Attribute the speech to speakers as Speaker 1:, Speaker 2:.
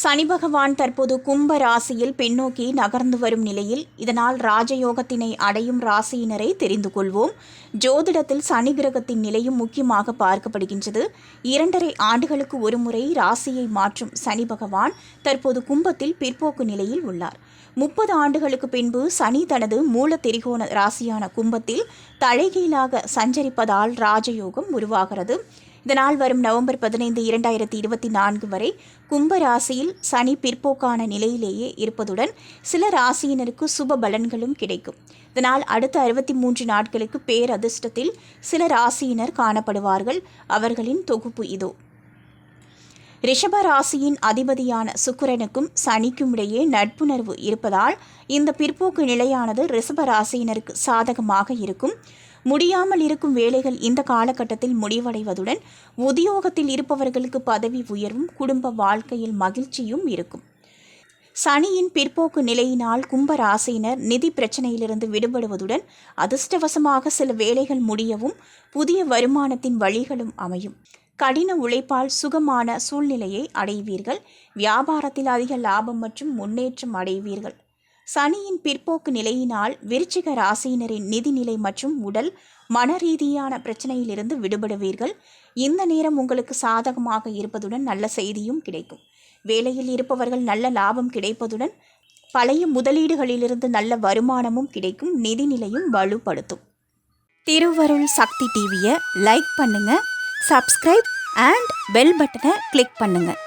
Speaker 1: சனி பகவான் தற்போது கும்ப ராசியில் பின்னோக்கி நகர்ந்து வரும் நிலையில் இதனால் ராஜயோகத்தினை அடையும் ராசியினரை தெரிந்து கொள்வோம். ஜோதிடத்தில் சனி கிரகத்தின் நிலையும் முக்கியமாக பார்க்கப்படுகின்றது. இரண்டரை ஆண்டுகளுக்கு ஒருமுறை ராசியை மாற்றும் சனி பகவான் தற்போது கும்பத்தில் பிற்போக்கு நிலையில் உள்ளார். முப்பது ஆண்டுகளுக்கு பின்பு சனி தனது மூல திரிகோண ராசியான கும்பத்தில் தலைகீழாக சஞ்சரிப்பதால் ராஜயோகம் உருவாகிறது. இதனால் வரும் நவம்பர் பதினைந்து இரண்டாயிரத்தி இருபத்தி நான்கு வரை கும்ப ராசியில் சனி பிற்போக்கான நிலையிலேயே இருப்பதுடன் சில ராசியினருக்கு சுப பலன்களும் கிடைக்கும். இதனால் அடுத்த அறுபத்தி மூன்று நாட்களுக்கு பேரதிர்ஷ்டத்தில் சில ராசியினர் காணப்படுவார்கள். அவர்களின் தொகுப்பு இதோ. ரிஷப ராசியின் அதிபதியான சுக்கிரனுக்கும் சனிக்கும் இடையே நட்புணர்வு இருப்பதால் இந்த பிற்போக்கு நிலையானது ரிஷப ராசியினருக்கு சாதகமாக இருக்கும். முடியாமல் இருக்கும் வேலைகள் இந்த காலகட்டத்தில் முடிவடைவதுடன் உத்தியோகத்தில் இருப்பவர்களுக்கு பதவி உயர்வும் குடும்ப வாழ்க்கையில் மகிழ்ச்சியும் இருக்கும். சனியின் பிற்போக்கு நிலையினால் கும்ப ராசியினர் நிதி பிரச்சனையிலிருந்து விடுபடுவதுடன் அதிர்ஷ்டவசமாக சில வேலைகள் முடியவும் புதிய வருமானத்தின் வழிகளும் அமையும். கடின உழைப்பால் சுகமான சூழ்நிலையை அடைவீர்கள். வியாபாரத்தில் அதிக லாபம் மற்றும் முன்னேற்றம் அடைவீர்கள். சனியின் பிற்போக்கு நிலையினால் விருச்சிக ராசியினரின் நிதிநிலை மற்றும் உடல் மன ரீதியான பிரச்சனையிலிருந்து விடுபடுவீர்கள். இந்த நேரம் உங்களுக்கு சாதகமாக இருப்பதுடன் நல்ல செய்தியும் கிடைக்கும். வேலையில் இருப்பவர்கள் நல்ல லாபம் கிடைப்பதுடன் பழைய முதலீடுகளிலிருந்து நல்ல வருமானமும் கிடைக்கும். நிதிநிலையும் வலுப்படுத்தும். திருவருள் சக்தி டிவியை லைக் பண்ணுங்கள் சப்ஸ்கிரைப் அண்ட் பெல் பட்டனை கிளிக் பண்ணுங்கள்